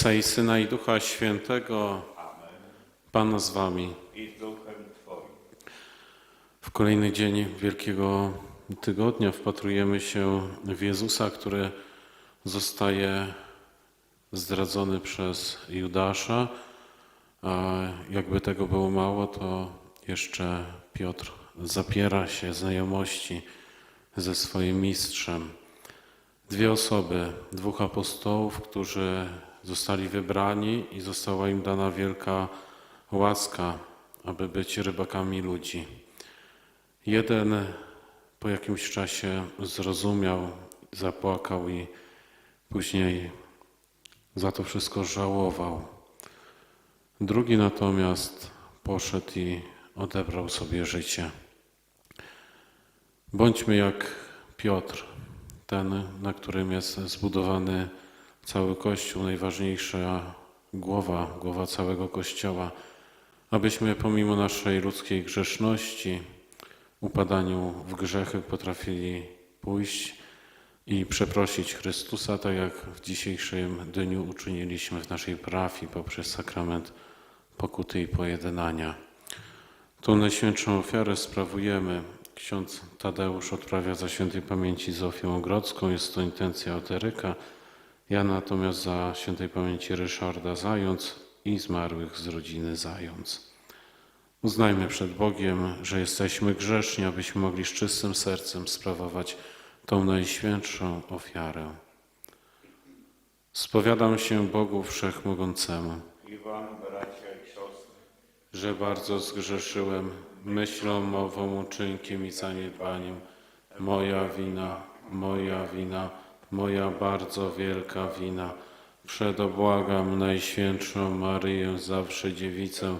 Ojca i Syna i Ducha Świętego, Pan z Wami. I z duchem Twoim. W kolejny dzień Wielkiego Tygodnia wpatrujemy się w Jezusa, który zostaje zdradzony przez Judasza. A jakby tego było mało, to jeszcze Piotr zapiera się znajomości ze swoim mistrzem. Dwie osoby, dwóch apostołów, którzy zostali wybrani i została im dana wielka łaska, aby być rybakami ludzi. Jeden po jakimś czasie zrozumiał, zapłakał i później za to wszystko żałował. Drugi natomiast poszedł i odebrał sobie życie. Bądźmy jak Piotr, ten, na którym jest zbudowany cały Kościół, najważniejsza głowa, głowa całego Kościoła, abyśmy pomimo naszej ludzkiej grzeszności, upadaniu w grzechy potrafili pójść i przeprosić Chrystusa, tak jak w dzisiejszym dniu uczyniliśmy w naszej parafii poprzez sakrament pokuty i pojednania. Tą najświętszą ofiarę sprawujemy. Ksiądz Tadeusz odprawia za świętej pamięci Zofię Ogrodzką. Jest to intencja Oteryka. Ja natomiast za świętej pamięci Ryszarda Zając i zmarłych z rodziny Zając. Uznajmy przed Bogiem, że jesteśmy grzeszni, abyśmy mogli z czystym sercem sprawować tą najświętszą ofiarę. Spowiadam się Bogu Wszechmogącemu, I wam, bracia i siostry, że bardzo zgrzeszyłem myślą, mową, uczynkiem i zaniedbaniem. Moja wina, moja wina, moja bardzo wielka wina. Przedobłagam Najświętszą Maryję, zawsze dziewicę,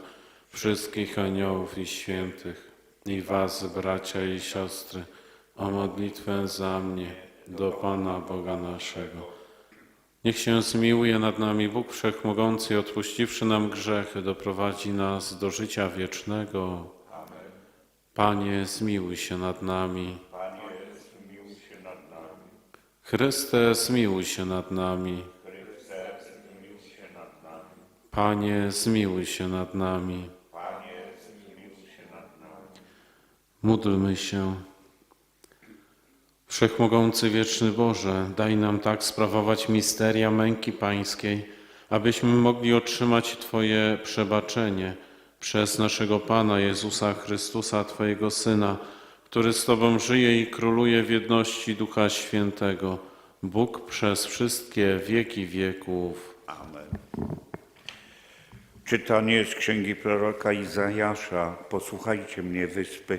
wszystkich aniołów i świętych i was, bracia i siostry, o modlitwę za mnie do Pana Boga naszego. Niech się zmiłuje nad nami Bóg Wszechmogący i odpuściwszy nam grzechy, doprowadzi nas do życia wiecznego. Panie, zmiłuj się nad nami. Panie, zmiłuj się nad nami. Chryste, zmiłuj się nad nami. Panie, zmiłuj się nad nami. Módlmy się. Wszechmogący wieczny Boże, daj nam tak sprawować misteria męki Pańskiej, abyśmy mogli otrzymać Twoje przebaczenie przez naszego Pana Jezusa Chrystusa, Twojego Syna, który z Tobą żyje i króluje w jedności Ducha Świętego, Bóg przez wszystkie wieki wieków. Amen. Czytanie z księgi proroka Izajasza. Posłuchajcie mnie, wyspy,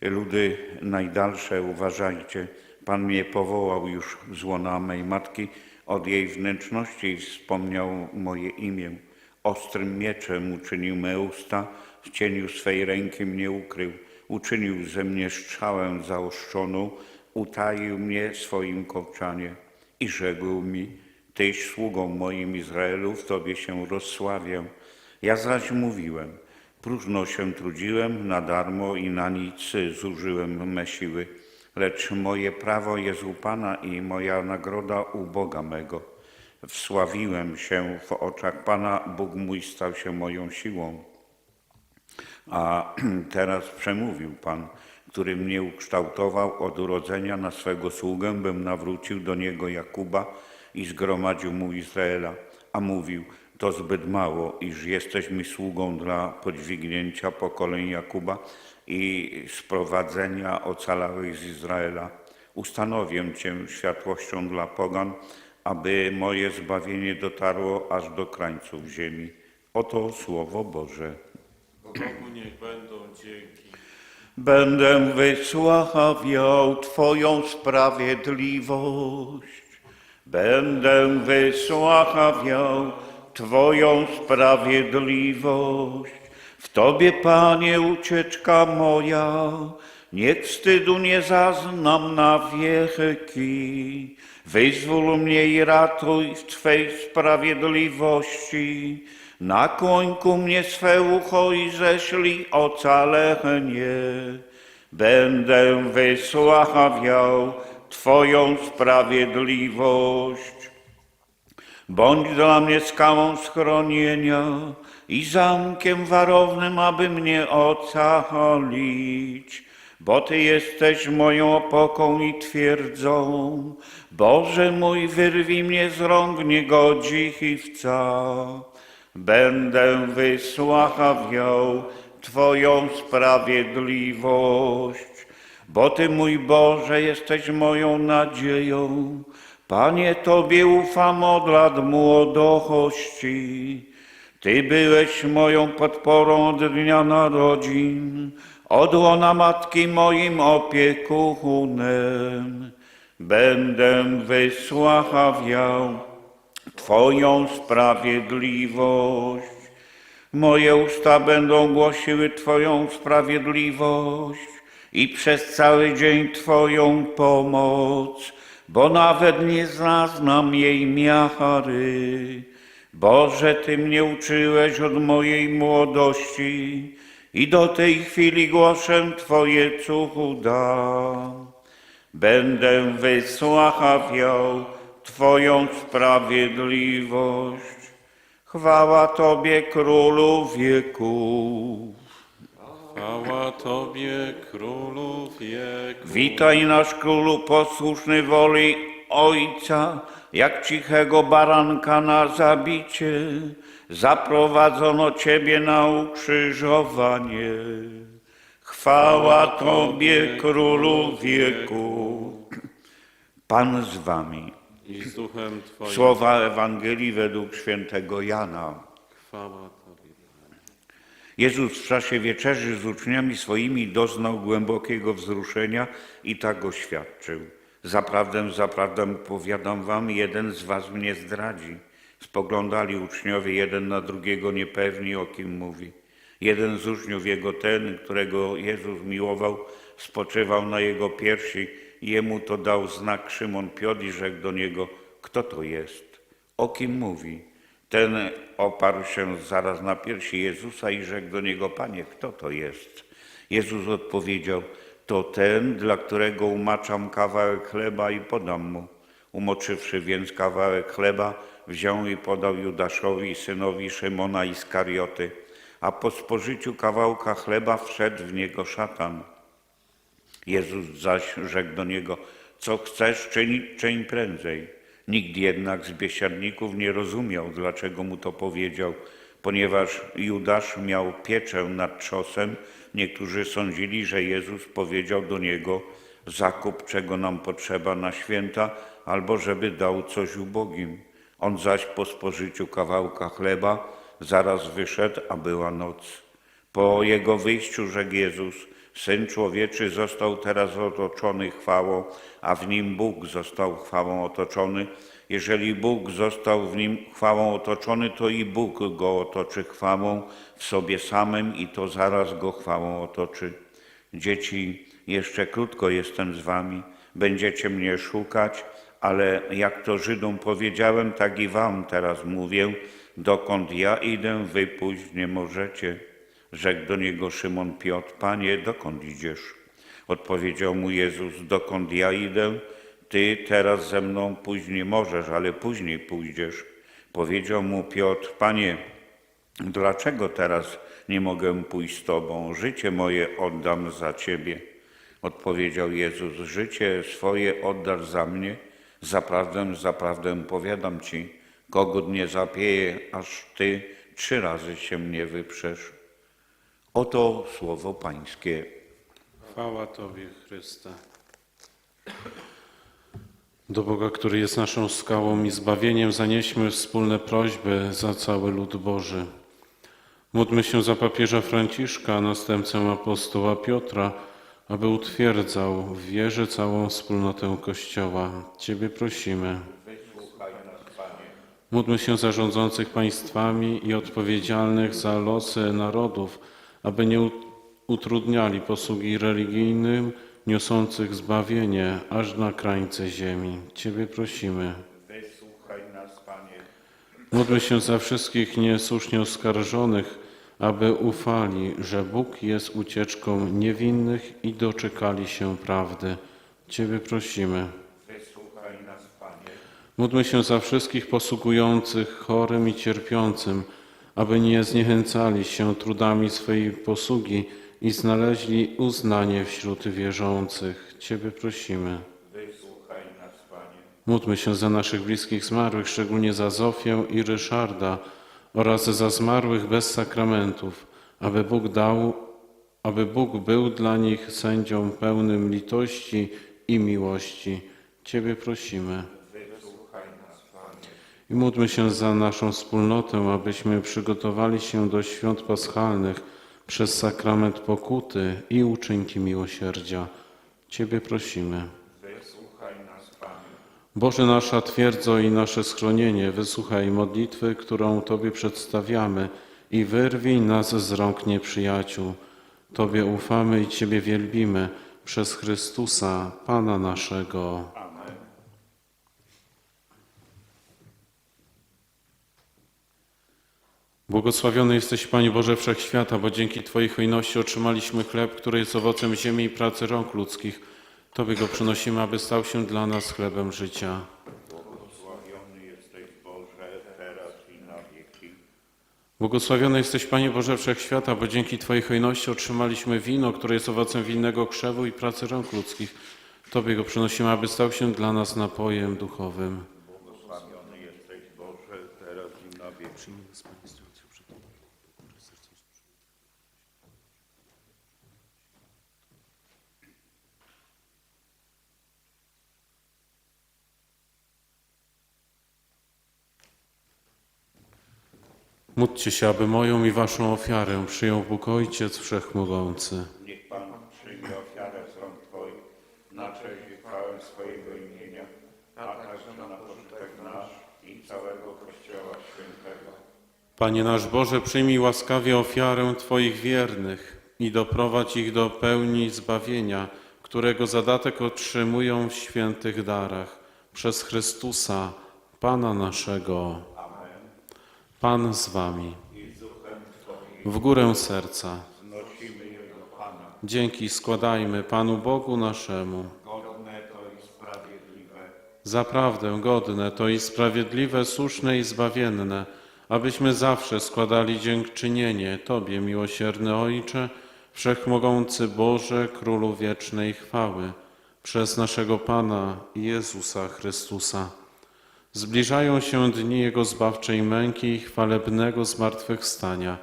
ludy najdalsze, uważajcie. Pan mnie powołał już z łona mej matki, od jej wnętrzności wspomniał moje imię. Ostrym mieczem uczynił me usta, w cieniu swej ręki mnie ukrył. Uczynił ze mnie strzałę zaostrzoną, utaił mnie swoim kołczanie i rzekł mi, Tyś sługą moim Izraelu, w Tobie się rozsławię. Ja zaś mówiłem, próżno się trudziłem, na darmo i na nic zużyłem me siły. Lecz moje prawo jest u Pana i moja nagroda u Boga mego. Wsławiłem się w oczach Pana, Bóg mój stał się moją siłą. A teraz przemówił Pan, który mnie ukształtował od urodzenia na swego sługę, bym nawrócił do niego Jakuba i zgromadził mu Izraela. A mówił, to zbyt mało, iż jesteś mi sługą dla podźwignięcia pokoleń Jakuba i sprowadzenia ocalałych z Izraela. Ustanowię Cię światłością dla pogan, aby moje zbawienie dotarło aż do krańców ziemi. Oto Słowo Boże. Bogu niech będą dzięki. Będę wysławiał Twoją sprawiedliwość. Będę wysławiał Twoją sprawiedliwość. W Tobie, Panie, ucieczka moja, niech wstydu nie zaznam na wieki. Wyzwól mnie i ratuj w Twej sprawiedliwości. Nakłoń ku mnie swe ucho i ześlij ocalenie. Będę wysławiał Twoją sprawiedliwość. Bądź dla mnie skałą schronienia i zamkiem warownym, aby mnie ocalić. Bo Ty jesteś moją opoką i twierdzą. Boże mój, wyrwij mnie z rąk niegodziwca. Będę wysławiał Twoją sprawiedliwość. Bo Ty, mój Boże, jesteś moją nadzieją. Panie, Tobie ufam od lat młodości. Ty byłeś moją podporą od dnia narodzin, od łona matki moim opiekunem. Będę wysławiał Twoją sprawiedliwość. Moje usta będą głosiły Twoją sprawiedliwość i przez cały dzień Twoją pomoc, bo nawet nie zaznam jej miary. Boże, Ty mnie uczyłeś od mojej młodości i do tej chwili głoszę Twoje cuda. Będę wysławiał Twoją sprawiedliwość. Chwała Tobie, Królu wieków. Chwała Tobie, Królu wieku. Witaj nasz Królu posłuszny woli Ojca, jak cichego baranka na zabicie. Zaprowadzono Ciebie na ukrzyżowanie. Chwała Tobie, Królu wieku. Pan z Wami. Słowa Ewangelii według świętego Jana. Jezus w czasie wieczerzy z uczniami swoimi doznał głębokiego wzruszenia i tak oświadczył. Zaprawdę, zaprawdę powiadam wam, jeden z was mnie zdradzi. Spoglądali uczniowie jeden na drugiego niepewni, o kim mówi. Jeden z uczniów jego, ten, którego Jezus miłował, spoczywał na jego piersi jemu to dał znak Szymon Piotr i rzekł do niego, kto to jest? O kim mówi? Ten oparł się zaraz na piersi Jezusa i rzekł do niego, Panie, kto to jest? Jezus odpowiedział, to ten, dla którego umaczam kawałek chleba i podam mu. Umoczywszy więc kawałek chleba, wziął i podał Judaszowi, synowi Szymona Iskarioty, a po spożyciu kawałka chleba wszedł w niego szatan. Jezus zaś rzekł do niego, co chcesz czynić, czyń prędzej. Nikt jednak z biesiadników nie rozumiał, dlaczego mu to powiedział, ponieważ Judasz miał pieczę nad trzosem. Niektórzy sądzili, że Jezus powiedział do niego, zakup czego nam potrzeba na święta, albo żeby dał coś ubogim. On zaś po spożyciu kawałka chleba zaraz wyszedł, a była noc. Po jego wyjściu rzekł Jezus, Syn Człowieczy został teraz otoczony chwałą, a w nim Bóg został chwałą otoczony. Jeżeli Bóg został w nim chwałą otoczony, to i Bóg go otoczy chwałą w sobie samym i to zaraz go chwałą otoczy. Dzieci, jeszcze krótko jestem z wami, będziecie mnie szukać, ale jak to Żydom powiedziałem, tak i wam teraz mówię, dokąd ja idę, wy pójść nie możecie. Rzekł do niego Szymon Piotr, Panie, dokąd idziesz? Odpowiedział mu Jezus, dokąd ja idę, ty teraz ze mną pójść nie możesz, ale później pójdziesz. Powiedział mu Piotr, Panie, dlaczego teraz nie mogę pójść z Tobą? Życie moje oddam za Ciebie. Odpowiedział Jezus, życie swoje oddasz za mnie. Zaprawdę, zaprawdę powiadam Ci, kogut nie zapieje, aż Ty trzy razy się mnie wyprzesz. Oto słowo Pańskie. Chwała Tobie, Chryste. Do Boga, który jest naszą skałą i zbawieniem, zanieśmy wspólne prośby za cały lud Boży. Módlmy się za papieża Franciszka, następcę apostoła Piotra, aby utwierdzał w wierze całą wspólnotę Kościoła. Ciebie prosimy. Módlmy się za rządzących państwami i odpowiedzialnych za losy narodów, aby nie ut- utrudniali posługi religijnym, niosących zbawienie aż na krańce ziemi. Ciebie prosimy. Wysłuchaj nas, Panie. Módlmy się za wszystkich niesłusznie oskarżonych, aby ufali, że Bóg jest ucieczką niewinnych i doczekali się prawdy. Ciebie prosimy. Wysłuchaj nas, Panie. Módlmy się za wszystkich posługujących chorym i cierpiącym, aby nie zniechęcali się trudami swej posługi i znaleźli uznanie wśród wierzących. Ciebie prosimy. Wysłuchaj nas, Panie. Módlmy się za naszych bliskich zmarłych, szczególnie za Zofię i Ryszarda oraz za zmarłych bez sakramentów, aby Bóg dał, aby Bóg był dla nich sędzią pełnym litości i miłości. Ciebie prosimy. I módlmy się za naszą wspólnotę, abyśmy przygotowali się do świąt paschalnych przez sakrament pokuty i uczynki miłosierdzia. Ciebie prosimy. Wysłuchaj nas, Panie. Boże nasza twierdzo i nasze schronienie, wysłuchaj modlitwy, którą Tobie przedstawiamy i wyrwij nas z rąk nieprzyjaciół. Tobie ufamy i Ciebie wielbimy przez Chrystusa, Pana naszego. Amen. Błogosławiony jesteś, Panie Boże Wszechświata, bo dzięki Twojej hojności otrzymaliśmy chleb, który jest owocem ziemi i pracy rąk ludzkich. Tobie go przynosimy, aby stał się dla nas chlebem życia. Błogosławiony jesteś, Boże, teraz i na wieki. Błogosławiony jesteś, Panie Boże Wszechświata, bo dzięki Twojej hojności otrzymaliśmy wino, które jest owocem winnego krzewu i pracy rąk ludzkich. Tobie go przynosimy, aby stał się dla nas napojem duchowym. Błogosławiony jesteś, Boże, teraz i na wieki. Módlcie się, aby moją i Waszą ofiarę przyjął Bóg Ojciec Wszechmogący. Niech Pan przyjmie ofiarę z rąk Twoich na cześć i chwałę swojego imienia, a także na pożytek nasz i całego Kościoła Świętego. Panie nasz Boże, przyjmij łaskawie ofiarę Twoich wiernych i doprowadź ich do pełni zbawienia, którego zadatek otrzymują w świętych darach. Przez Chrystusa, Pana naszego. Pan z Wami. W górę serca. Dzięki składajmy Panu Bogu naszemu. Zaprawdę godne to i sprawiedliwe, słuszne i zbawienne, abyśmy zawsze składali dziękczynienie Tobie, miłosierny Ojcze, Wszechmogący Boże, Królu wiecznej chwały, przez naszego Pana Jezusa Chrystusa. Zbliżają się dni Jego zbawczej męki i chwalebnego zmartwychwstania,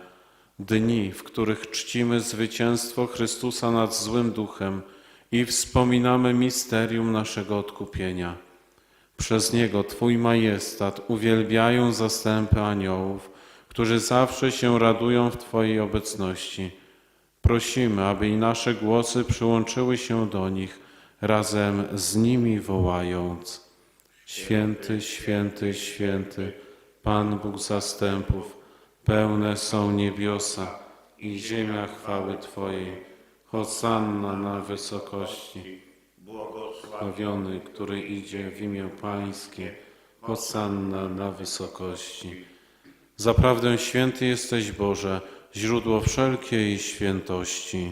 dni, w których czcimy zwycięstwo Chrystusa nad złym duchem i wspominamy misterium naszego odkupienia. Przez Niego Twój majestat uwielbiają zastępy aniołów, którzy zawsze się radują w Twojej obecności. Prosimy, aby i nasze głosy przyłączyły się do nich, razem z nimi wołając. Święty, święty, święty, Pan Bóg zastępów, pełne są niebiosa i ziemia chwały Twojej. Hosanna na wysokości. Błogosławiony, który idzie w imię Pańskie. Hosanna na wysokości. Zaprawdę święty jesteś Boże, źródło wszelkiej świętości.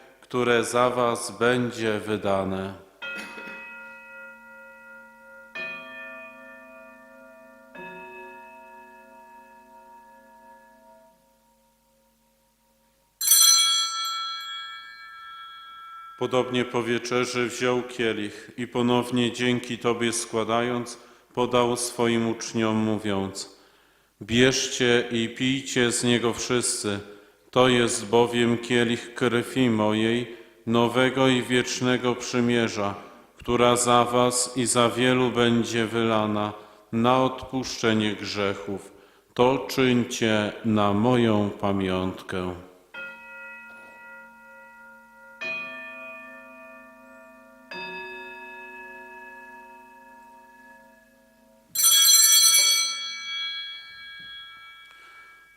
które za Was będzie wydane. Podobnie po wieczerzy wziął kielich i ponownie dzięki Tobie składając, podał swoim uczniom, mówiąc: Bierzcie i pijcie z niego wszyscy. To jest bowiem kielich krwi mojej, nowego i wiecznego przymierza, która za was i za wielu będzie wylana na odpuszczenie grzechów. To czyńcie na moją pamiątkę.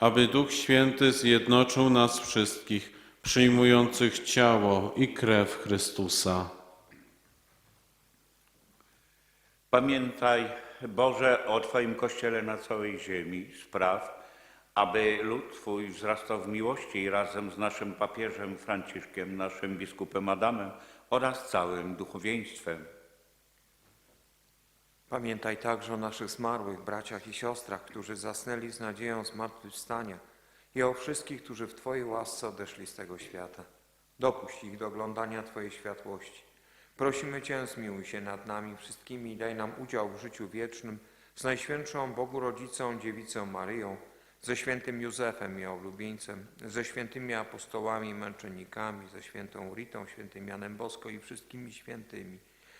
aby Duch Święty zjednoczył nas wszystkich, przyjmujących ciało i krew Chrystusa. Pamiętaj, Boże, o Twoim Kościele na całej ziemi. Spraw, aby lud Twój wzrastał w miłości i razem z naszym papieżem Franciszkiem, naszym biskupem Adamem oraz całym duchowieństwem. Pamiętaj także o naszych zmarłych braciach i siostrach, którzy zasnęli z nadzieją zmartwychwstania i o wszystkich, którzy w Twojej łasce odeszli z tego świata. Dopuść ich do oglądania Twojej światłości. Prosimy Cię, zmiłuj się nad nami wszystkimi i daj nam udział w życiu wiecznym z Najświętszą Bogu Rodzicą, Dziewicą Maryją, ze świętym Józefem i oblubieńcem, ze świętymi apostołami i męczennikami, ze świętą Ritą, świętym Janem Bosko i wszystkimi świętymi,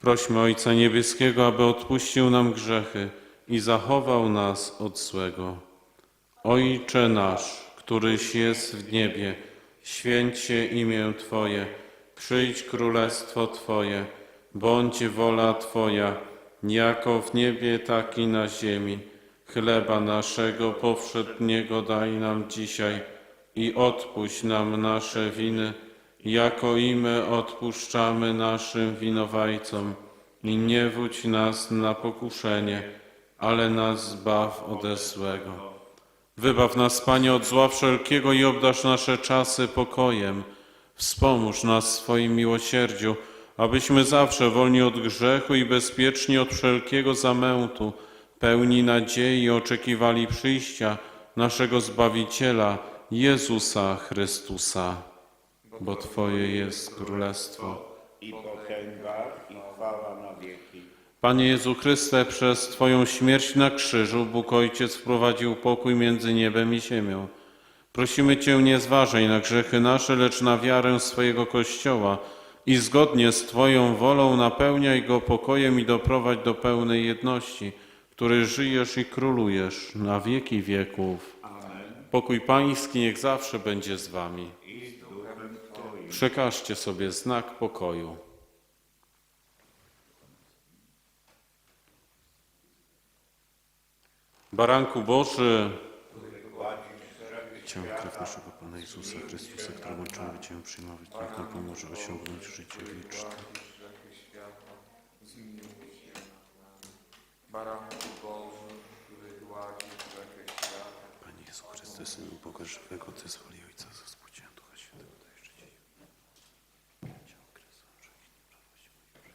Prośmy Ojca Niebieskiego, aby odpuścił nam grzechy i zachował nas od złego. Ojcze nasz, któryś jest w niebie, święć się imię Twoje, przyjdź królestwo Twoje, bądź wola Twoja, jako w niebie, tak i na ziemi. Chleba naszego powszedniego daj nam dzisiaj i odpuść nam nasze winy, jako i my odpuszczamy naszym winowajcom. I nie wódź nas na pokuszenie, ale nas zbaw ode złego. Wybaw nas, Panie, od zła wszelkiego i obdarz nasze czasy pokojem. Wspomóż nas swoim miłosierdziu, abyśmy zawsze wolni od grzechu i bezpieczni od wszelkiego zamętu, pełni nadziei oczekiwali przyjścia naszego Zbawiciela, Jezusa Chrystusa. Bo Twoje jest królestwo. I potęga, i chwała na wieki. Panie Jezu Chryste, przez Twoją śmierć na krzyżu Bóg Ojciec wprowadził pokój między niebem i ziemią. Prosimy Cię, nie zważaj na grzechy nasze, lecz na wiarę swojego Kościoła i zgodnie z Twoją wolą napełniaj go pokojem i doprowadź do pełnej jedności, który żyjesz i królujesz na wieki wieków. Pokój Pański niech zawsze będzie z Wami. Przekażcie sobie znak pokoju. Baranku Boży, Cię krew naszego Pana Jezusa Chrystusa, który łączymy Cię przyjmować, niech nam pomoże osiągnąć życie wieczne. Baranku Boży, który gładzi grzechy świata. Panie Jezu Chryste, Synu Boga żywego, Ty zwoli Ojca ze spłuciłem Ducha Świętego, daj życie i Ciało Chrystusa, grzech i nieprawość moje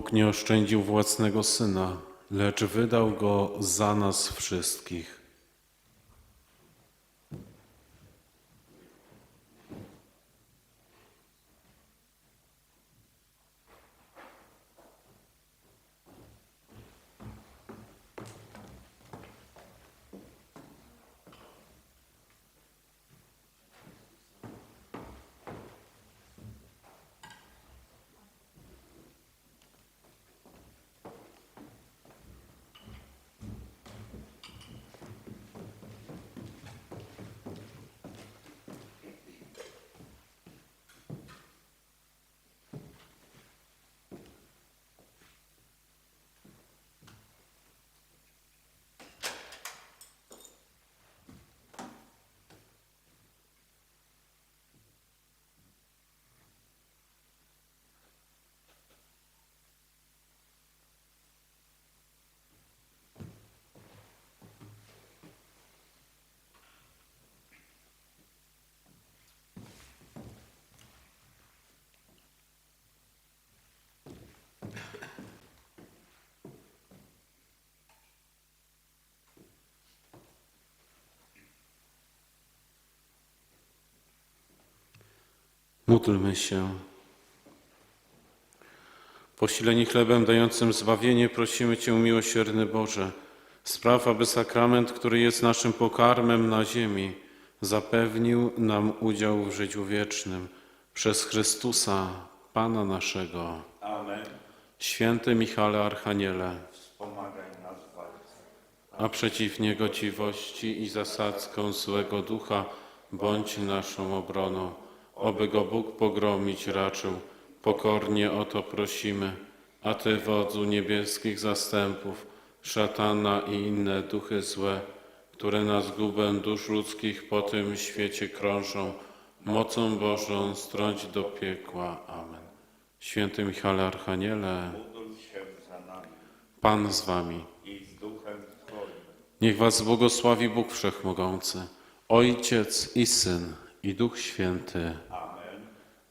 Nie oszczędził własnego Syna, lecz wydał Go za nas wszystkich. Módlmy się. Posileni chlebem dającym zbawienie, prosimy Cię, miłosierny Boże, spraw, aby sakrament, który jest naszym pokarmem na ziemi, zapewnił nam udział w życiu wiecznym przez Chrystusa, Pana naszego. Amen. Święty Michale Archaniele, Wspomagaj nas w walce. a przeciw niegodziwości i zasadzką złego ducha bądź naszą obroną. Oby go Bóg pogromić raczył, pokornie o to prosimy. A Ty, wodzu niebieskich zastępów, szatana i inne duchy złe, które na zgubę dusz ludzkich po tym świecie krążą, mocą Bożą strąć do piekła. Amen. Święty Michale Archaniele, Pan z Wami. i z duchem Twoim. Niech was błogosławi Bóg Wszechmogący, Ojciec i Syn i Duch Święty.